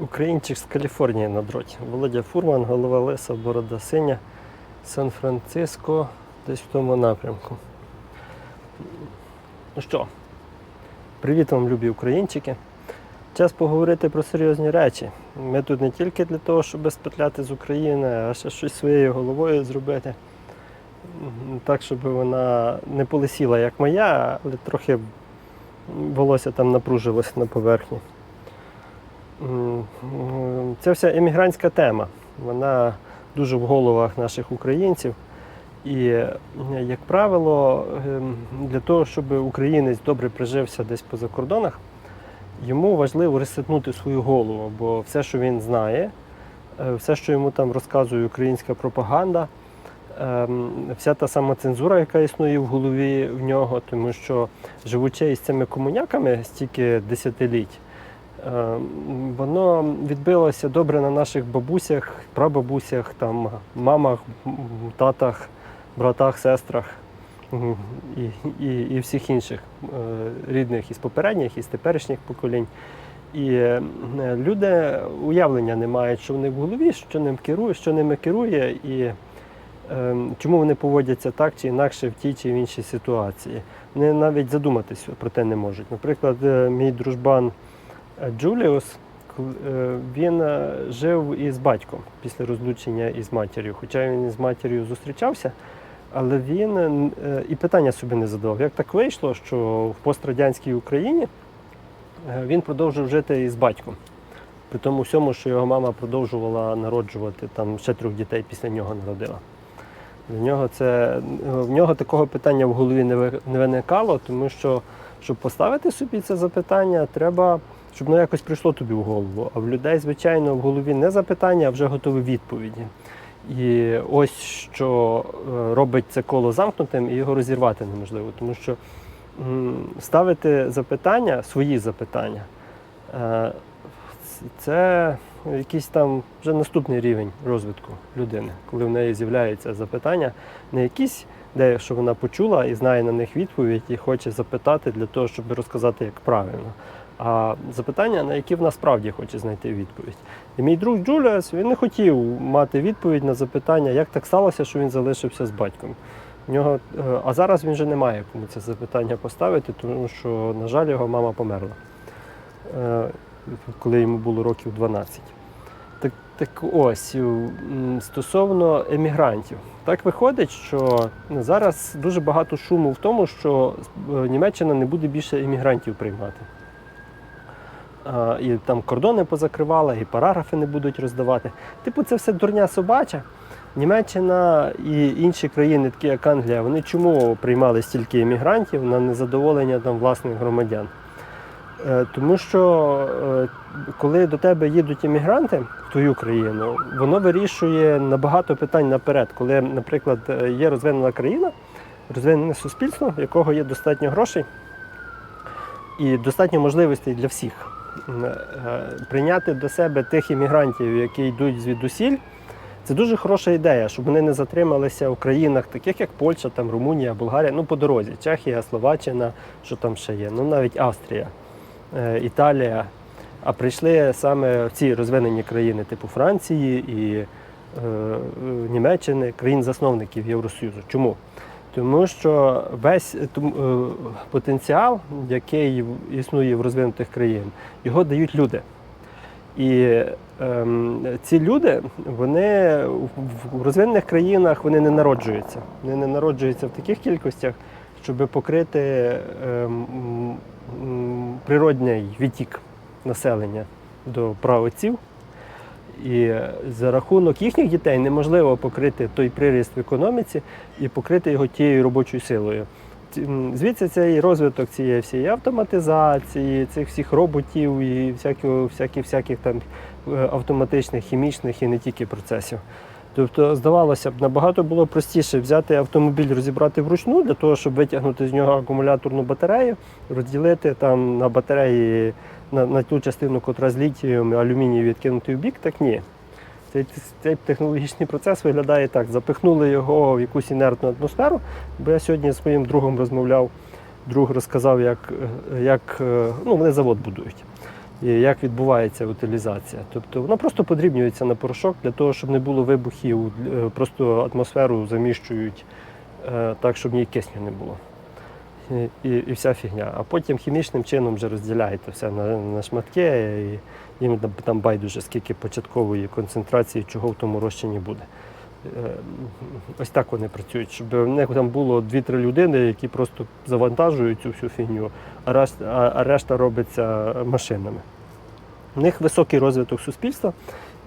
Українчик з Каліфорнії на дроті. Володя Фурман, голова Леса, Борода Синя, Сан-Франциско, десь в тому напрямку. Ну що, привіт вам, любі українчики. Час поговорити про серйозні речі. Ми тут не тільки для того, щоб спетляти з України, а ще щось своєю головою зробити. Так, щоб вона не полисіла, як моя, але трохи волосся там напружилось на поверхні. М, вся емігрантська тема. Вона дуже в головах наших українців. І, як правило, ем, для того, щоб українець добре прижився десь по закордонах, йому важливо ресетнути свою голову, бо все, що він знає, е, все, що йому там розказує українська пропаганда, ем, вся та сама цензура, яка існує в голові в нього, тому що живучи із цими комуняками стільки десятиліть, воно відбилося добре на наших бабусях, прабабусях, там, мамах, татах, братах, сестрах і, і, і всіх інших е, рідних із попередніх, із теперішніх поколінь. І е, люди уявлення не мають, що в них в голові, що ним керує, що ними керує, і е, чому вони поводяться так чи інакше в тій чи в іншій ситуації. Вони навіть задуматися про те не можуть. Наприклад, е, мій дружбан е, Джуліус, е, він е, жив із батьком після розлучення із матір'ю. Хоча він із матір'ю зустрічався, але він е, і питання собі не задавав. Як так вийшло, що в пострадянській Україні е, він продовжив жити із батьком. При тому всьому, що його мама продовжувала народжувати там ще трьох дітей після нього народила. Для нього це в нього такого питання в голові не виникало, тому що щоб поставити собі це запитання, треба, щоб воно якось прийшло тобі в голову. А в людей, звичайно, в голові не запитання, а вже готові відповіді. І ось що е, робить це коло замкнутим, і його розірвати неможливо, тому що ставити запитання, свої запитання, е, це якийсь там вже наступний рівень розвитку людини, коли в неї з'являється запитання, не якісь, де що вона почула і знає на них відповідь, і хоче запитати для того, щоб розказати як правильно. А запитання, на які вона справді хоче знайти відповідь. І мій друг Джуліас він не хотів мати відповідь на запитання, як так сталося, що він залишився з батьком. В нього, е, а зараз він вже не має кому це запитання поставити, тому що, на жаль, його мама померла, е, коли йому було років 12. Так, так ось, стосовно емігрантів. Так виходить, що зараз дуже багато шуму в тому, що е, Німеччина не буде більше емігрантів приймати. І там кордони позакривала, і параграфи не будуть роздавати. Типу, це все дурня собача. Німеччина і інші країни, такі як Англія, вони чому приймали стільки емігрантів на незадоволення там, власних громадян? Е, Тому що е, коли до тебе їдуть емігранти в твою країну, воно вирішує набагато питань наперед. Коли, наприклад, є розвинена країна, розвинене суспільство, в якого є достатньо грошей і достатньо можливостей для всіх. Е, Прийняти до себе тих іммігрантів, які йдуть звідусіль, це дуже хороша ідея, щоб вони не затрималися в країнах, таких як Польща, там, Румунія, Болгарія, ну по дорозі, Чехія, Словаччина, що там ще є, ну навіть Австрія, е, Італія. А прийшли саме в ці розвинені країни, типу Франції і е, е, Німеччини, країн-засновників Євросоюзу. Чому? Тому що весь е, е, потенціал, який існує в розвинутих країн, його дають люди. І ем, ці люди, вони в- розвинених країнах вони не народжуються. Вони не народжуються в таких кількостях, щоб покрити ем, природний відтік населення до праотців. І за рахунок їхніх дітей неможливо покрити той приріст в економіці і покрити його тією робочою силою. Звідси цей розвиток цієї всієї автоматизації, цих всіх роботів і всяких, всяких, всяких там е, автоматичних, хімічних і не тільки процесів. Тобто, здавалося б, набагато було простіше взяти автомобіль, розібрати вручну для того, щоб витягнути з нього акумуляторну батарею, розділити там на батареї на, на ту частину, котра з літієм алюмінію відкинути в бік, так ні. Цей, цей технологічний процес виглядає так: запихнули його в якусь інертну атмосферу. Бо я сьогодні зі своїм другом розмовляв, друг розказав, як, як е, ну, вони завод будують. і як відбувається утилізація. Тобто воно просто подрібнюється на порошок для того, щоб не було вибухів, е, просто атмосферу заміщують е, так, щоб ні кисню не було. І, і, вся фігня. А потім хімічним чином вже розділяєте все на, на шматки, і їм там, байдуже, скільки початкової концентрації, чого в тому розчині буде. Е, Ось так вони працюють, щоб в них там було 2-3 людини, які просто завантажують цю всю фігню, а решта, а- а решта робиться машинами. У них високий розвиток суспільства,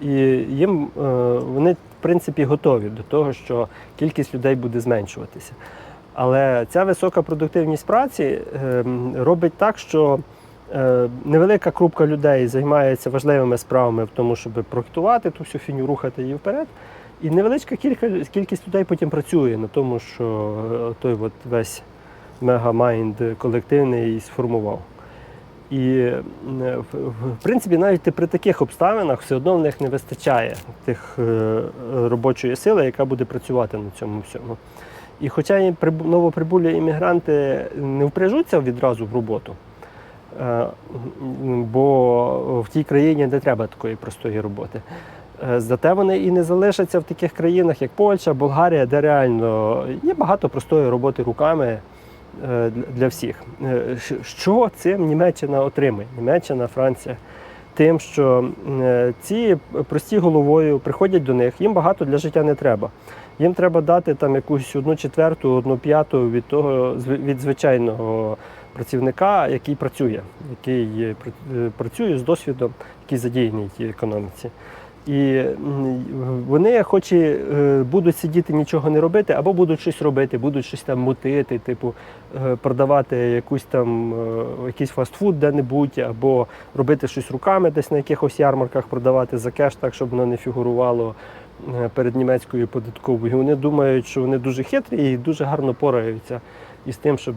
і їм е, вони, в принципі, готові до того, що кількість людей буде зменшуватися. Але ця висока продуктивність праці е, робить так, що е, невелика крупка людей займається важливими справами в тому, щоб проектувати ту всю фіню, рухати її вперед. І невеличка кількість людей потім працює на тому, що е, той от весь мегамайнд колективний сформував. І е, в, принципі, навіть при таких обставинах все одно в них не вистачає тих робочої сили, яка буде працювати на цьому всьому. І хоча новоприбулі іммігранти не впряжуться відразу в роботу, е, бо в тій країні не треба такої простої роботи. Е, Зате вони і не залишаться в таких країнах, як Польща, Болгарія, де реально є багато простої роботи руками е, для- всіх. Що цим Німеччина отримує? Німеччина, Франція. Тим, що ці прості головою приходять до них, їм багато для життя не треба. Їм треба дати там якусь одну четверту, одну п'яту від того від звичайного працівника, який працює, який е, пр- працює з досвідом, який задіяний в економіці. І вони, хоч і е, будуть сидіти нічого не робити, або будуть щось робити, будуть щось там мутити, типу е, продавати якусь там якийсь фастфуд де-небудь, або робити щось руками десь на якихось ярмарках, продавати за кеш, так щоб воно не фігурувало перед німецькою податковою. Вони думають, що вони дуже хитрі і дуже гарно пораються із тим, щоб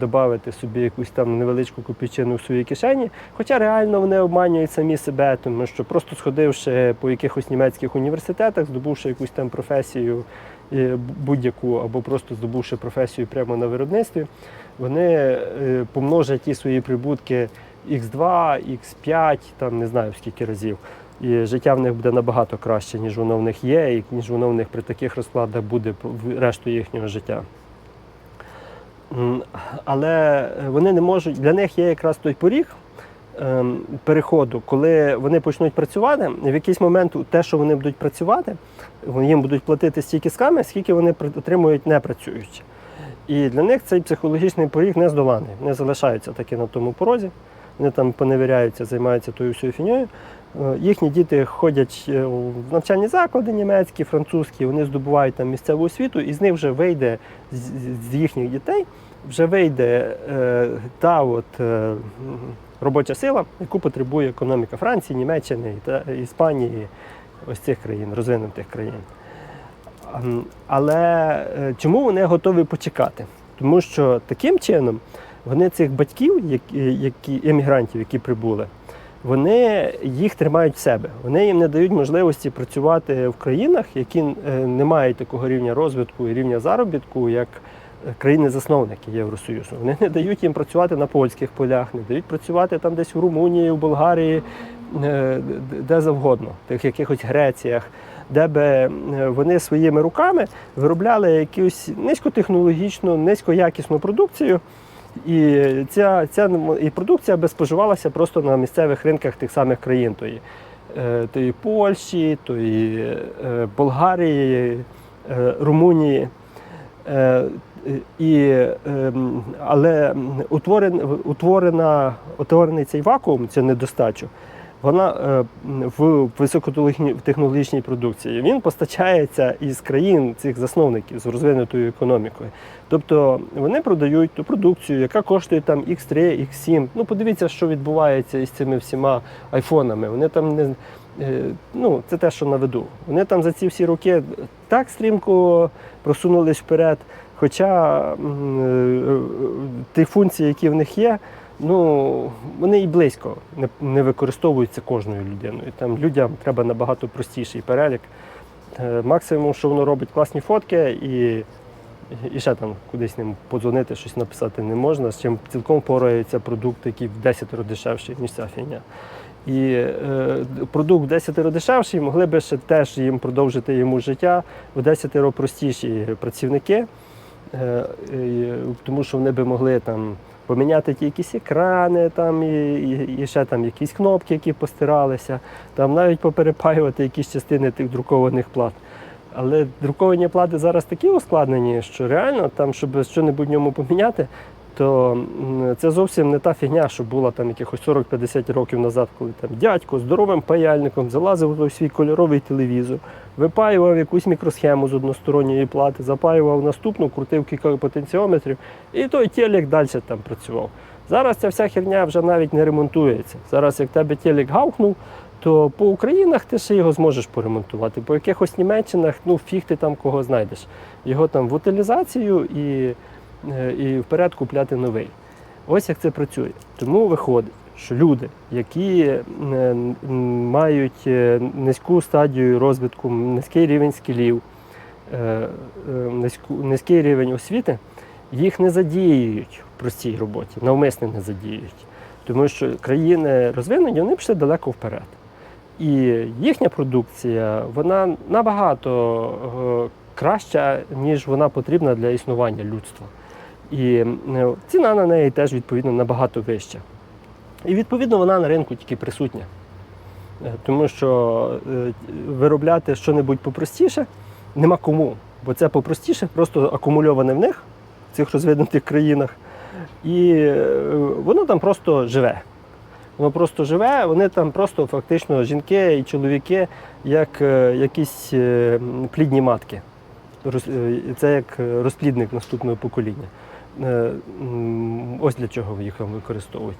додати собі якусь там невеличку копійчину в своїй кишені. Хоча реально вони обманюють самі себе, тому що просто сходивши по якихось німецьких університетах, здобувши якусь там професію е, будь-яку, або просто здобувши професію прямо на виробництві, вони е, помножать ті свої прибутки x2, x5, там не знаю скільки разів. І життя в них буде набагато краще, ніж воно в них є, і ніж воно в них при таких розкладах буде в решту їхнього життя. Але вони не можуть, для них є якраз той поріг ем, переходу, коли вони почнуть працювати, в якийсь момент те, що вони будуть працювати, їм будуть платити стільки сками, скільки вони отримують не працюючи. І для них цей психологічний поріг не здоланий. Вони залишаються таки на тому порозі, вони там поневіряються, займаються тою всією фіньою. Е, Їхні діти ходять е, в навчальні заклади німецькі, французькі, вони здобувають там місцеву освіту, і з них вже вийде з, їхніх дітей, вже вийде е, та от, е, робоча сила, яку потребує економіка Франції, Німеччини та Іспанії, ось цих країн, розвинутих країн. Але е, чому вони готові почекати? Тому що таким чином вони цих батьків, які, які емігрантів, які прибули, вони їх тримають в себе. Вони їм не дають можливості працювати в країнах, які е, не мають такого рівня розвитку і рівня заробітку, як е, країни-засновники Євросоюзу. Вони не дають їм працювати на польських полях, не дають працювати там десь в Румунії, в Болгарії, е, де завгодно, тих якихось Греціях, де би вони своїми руками виробляли якусь низькотехнологічну, низькоякісну продукцію. І ця, ця і продукція би споживалася просто на місцевих ринках тих самих країн, тої, е, тої Польщі, тої е, Болгарії, е, Румунії. І, але утворен, утворена, утворений цей вакуум, цю недостачу, вона е, в високотехнологічній продукції. Він постачається із країн цих засновників з розвинутою економікою. Тобто вони продають ту продукцію, яка коштує там X3, X7. Ну, подивіться, що відбувається із цими всіма айфонами. Вони там не е, ну, це те, що на виду. Вони там за ці всі роки так стрімко просунулись вперед. Хоча е, ті функції, які в них є, ну вони і близько не, не використовуються кожною людиною. Там людям треба набагато простіший перелік. Е, Максимум, що воно робить класні фотки і І ще там кудись ним подзвонити, щось написати не можна, з чим цілком порається продукт, який в 10 дешевший, ніж ця фігня. І е, продукт в 10 дешевший, могли би ще теж їм продовжити йому життя в 10 простіші працівники, е, і, тому що вони би могли там поміняти якісь екрани, там, і, і, і ще там якісь кнопки, які постиралися, там навіть поперепаювати якісь частини тих друкованих плат. Але друковані плати зараз такі ускладнені, що реально, там, щоб щось в ньому поміняти, то це зовсім не та фігня, що була там якихось 40-50 років назад, коли там дядько здоровим паяльником залазив у свій кольоровий телевізор, випаював якусь мікросхему з односторонньої плати, запаював наступну, крутив кілька потенціометрів, і той телек далі там працював. Зараз ця вся херня вже навіть не ремонтується. Зараз, як тебе телек гавкнув, то по Українах ти ще його зможеш поремонтувати. По якихось Німеччинах, ну фіг ти там кого знайдеш. Його там в утилізацію і, е, і вперед купляти новий. Ось як це працює. Тому виходить, що люди, які е, мають е, низьку стадію розвитку, низький рівень скілів, е, низький рівень освіти, їх не задіюють в простій роботі, навмисно не задіюють. Тому що країни розвинені, вони пішли далеко вперед. І їхня продукція вона набагато краща, ніж вона потрібна для існування людства. І ціна на неї теж відповідно набагато вища. І відповідно вона на ринку тільки присутня. Е, Тому що е, виробляти щось попростіше нема кому. Бо це попростіше, просто акумульоване в них, в цих розвинутих країнах. І е, воно там просто живе. Воно просто живе, вони там просто фактично жінки і чоловіки, як якісь плідні матки. Це як розплідник наступного покоління. Ось для чого їх використовують.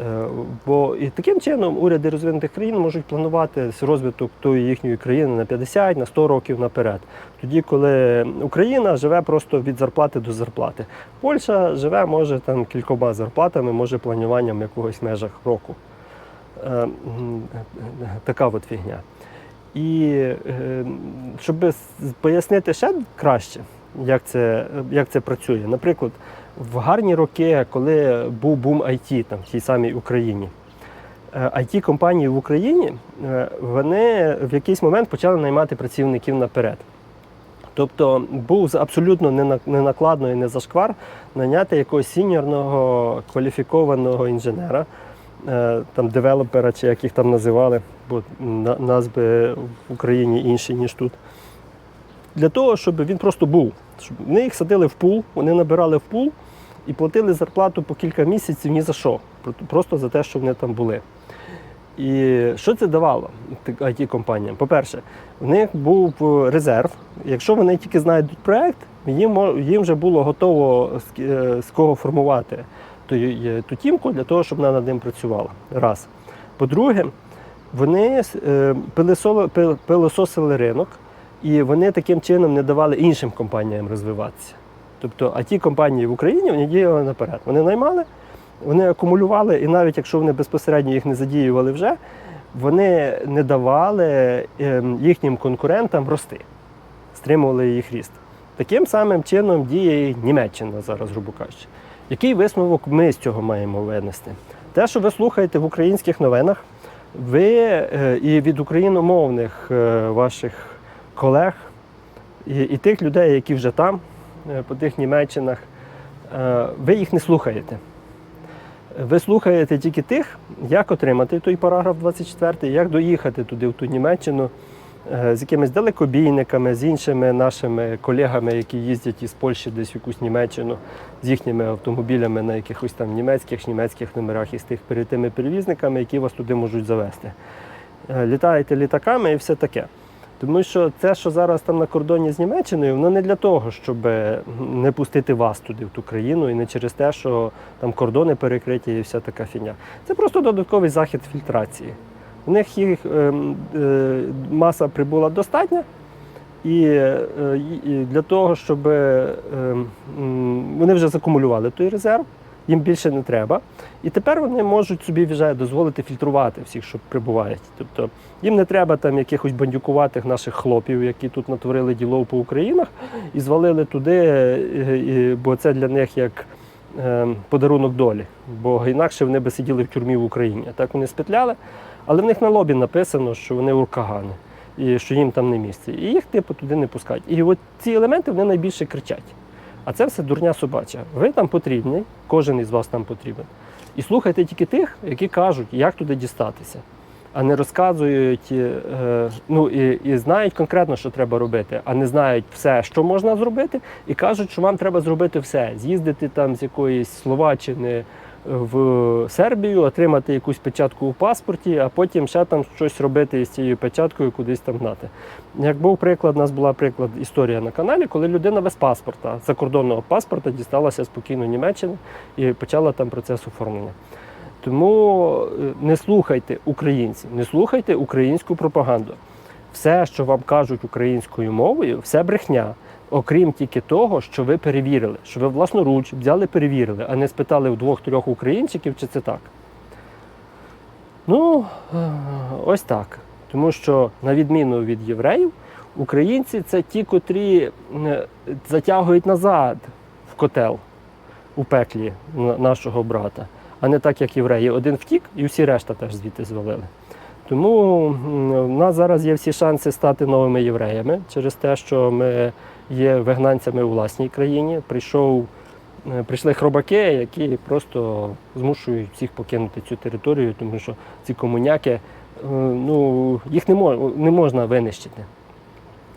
Е, Бо і таким чином уряди розвинутих країн можуть планувати розвиток тої їхньої країни на 50, на 100 років наперед. Тоді, коли Україна живе просто від зарплати до зарплати. Польща живе, може, там кількома зарплатами, може плануванням в якогось межах року. Е, Така от фігня. І е, щоб пояснити ще краще, як це, як це працює. Наприклад, в гарні роки, коли був бум IT там, в тій самій Україні, it компанії в Україні е, вони в якийсь момент почали наймати працівників наперед. Тобто був абсолютно не накладно і не зашквар наняти якогось сіньорного кваліфікованого інженера, е, там девелопера, чи як їх там називали, бо на- назви в Україні інші, ніж тут. Для того, щоб він просто був. Вони їх садили в пул, вони набирали в пул і платили зарплату по кілька місяців ні за що. Просто за те, що вони там були. І що це давало it компаніям По-перше, в них був е, резерв. Якщо вони тільки знайдуть проект, їм, їм вже було готово з, е, кого формувати ту, е, ту тімку для того, щоб вона над ним працювала. Раз. По-друге, вони пилососили ринок, і вони таким чином не давали іншим компаніям розвиватися. Тобто, а ті компанії в Україні вони діяли наперед. Вони наймали, вони акумулювали, і навіть якщо вони безпосередньо їх не задіювали вже, вони не давали ем, їхнім конкурентам рости, стримували їх ріст. Таким самим чином діє і Німеччина зараз, грубо кажучи. Який висновок ми з цього маємо винести? Те, що ви слухаєте в українських новинах, ви е, і від україномовних е, ваших колег, і, і тих людей, які вже там, е, по тих Німеччинах, е, ви їх не слухаєте. Ви слухаєте тільки тих, як отримати той параграф 24, як доїхати туди, в ту Німеччину, е, з якимись далекобійниками, з іншими нашими колегами, які їздять із Польщі десь в якусь Німеччину, з їхніми автомобілями на якихось там німецьких, німецьких номерах і з тих перед тими перевізниками, які вас туди можуть завести. Літаєте літаками і все таке. Тому що це, що зараз там на кордоні з Німеччиною, воно не для того, щоб е, не пустити вас туди, в ту країну, і не через те, що там кордони перекриті і вся така фігня. Це просто додатковий захід фільтрації. У них їх ем, е, маса прибула достатня, і, е, для того, щоб е, ем, вони вже закумулювали той резерв, їм більше не треба. І тепер вони можуть собі вже дозволити фільтрувати всіх, що прибувають. Тобто їм не треба там якихось бандюкуватих наших хлопів, які тут натворили ділов по Українах і звалили туди, е, бо це для них як е, подарунок долі. Бо інакше вони би сиділи в тюрмі в Україні. Так вони спетляли, але в них на лобі написано, що вони уркагани і що їм там не місце. І їх типу туди не пускають. І от ці елементи вони найбільше кричать. А це все дурня собача. Ви там потрібні, кожен із вас там потрібен. І слухайте тільки тих, які кажуть, як туди дістатися, а не розказують, е, ну і, і знають конкретно, що треба робити, а не знають все, що можна зробити, і кажуть, що вам треба зробити все. З'їздити там з якоїсь Словаччини в Сербію, отримати якусь печатку у паспорті, а потім ще там щось робити із цією печаткою, кудись там гнати. Як був приклад, у нас була приклад історія на каналі, коли людина без паспорта, закордонного паспорта, дісталася спокійно Німеччини і почала там процес оформлення. Тому е, не слухайте українців, не слухайте українську пропаганду. Все, що вам кажуть українською мовою, все брехня. Окрім тільки того, що ви перевірили, що ви власноруч взяли, перевірили, а не спитали у двох-трьох українчиків, чи це так. Ну, е, ось так. Тому що, на відміну від євреїв, українці це ті, котрі е, затягують назад в котел у пеклі нашого брата, а не так, як євреї. Один втік, і всі решта теж звідти звалили. Тому в нас зараз є всі шанси стати новими євреями через те, що ми є вигнанцями у власній країні. Прийшов, е, прийшли хробаки, які просто змушують всіх покинути цю територію, тому що ці комуняки, е, ну, їх не, мож, не можна винищити.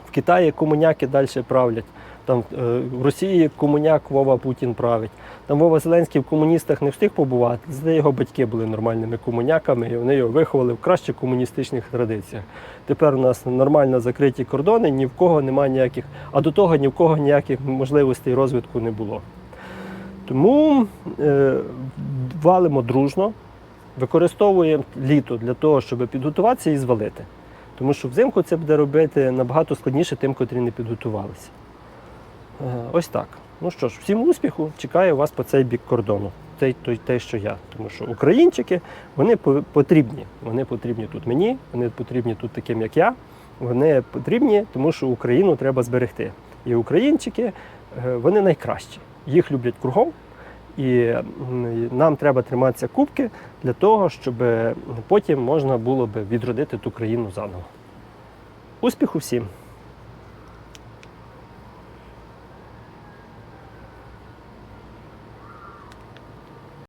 В Китаї комуняки далі правлять. Там е, в Росії комуняк Вова Путін править. Там Вова Зеленський в комуністах не встиг побувати. Зате його батьки були нормальними комуняками, і вони його виховали в краще комуністичних традиціях. Тепер у нас нормально закриті кордони, ні в кого немає ніяких, а до того ні в кого ніяких можливостей розвитку не було. Тому е, валимо дружно, використовуємо літо для того, щоб підготуватися і звалити. Тому що взимку це буде робити набагато складніше тим, котрі не підготувалися. Е, Ось так. Ну що ж, всім успіху, чекаю вас по цей бік кордону. Той, той, те, що я. Тому що українчики вони потрібні. Вони потрібні тут мені, вони потрібні тут таким, як я. Вони потрібні, тому що Україну треба зберегти. І українчики е, вони найкращі. Їх люблять кругом. І нам треба триматися кубки для того, щоб потім можна було би відродити ту країну заново. Успіху всім!